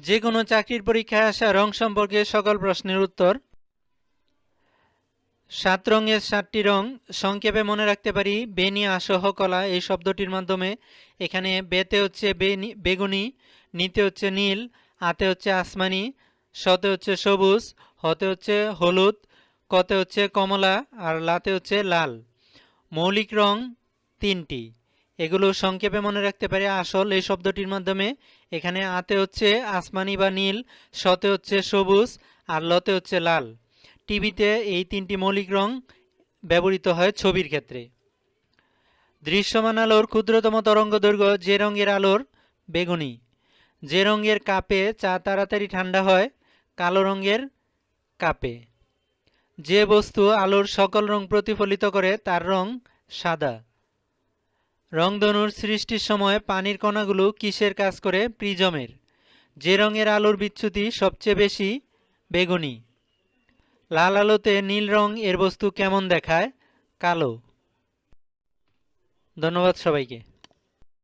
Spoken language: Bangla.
যে কোনো চাকরির পরীক্ষায় আসা রং সম্পর্কে সকল প্রশ্নের উত্তর। সাত রঙের সাতটি রং সংক্ষেপে মনে রাখতে পারি, বেনি, আসহ, কলা এই শব্দটির মাধ্যমে। এখানে বেতে হচ্ছে বেগুনি, নিতে হচ্ছে নীল, আতে হচ্ছে আসমানি, সতে হচ্ছে সবুজ, হতে হচ্ছে হলুদ, কতে হচ্ছে কমলা, আর লাতে হচ্ছে লাল। মৌলিক রং তিনটি। এগুলো সংক্ষেপে মনে রাখতে পারি, আসল এই শব্দটির মাধ্যমে এখানে আতে হচ্ছে আসমানি বা নীল, সতে হচ্ছে সবুজ, আর লতে হচ্ছে লাল। টিভিতে এই তিনটি মৌলিক রং ব্যবহৃত হয় ছবির ক্ষেত্রে। দৃশ্যমান আলোর ক্ষুদ্রতম তরঙ্গ দৈর্ঘ্য যে রঙের আলোর বেগুনি। যে রঙের কাপে চা তাড়াতাড়ি ঠান্ডা হয়, কালো রঙের কাপে। যে বস্তু আলোর সকল রং প্রতিফলিত করে, তার রং সাদা। রংধনুর সৃষ্টির সময় পানির কণাগুলো কিসের কাজ করে? প্রিজমের। যে রঙের আলোর বিচ্যুতি সবচেয়ে বেশি বেগুনি। লাল আলোতে নীল রং এর বস্তু কেমন দেখায়? কালো। ধন্যবাদ সবাইকে।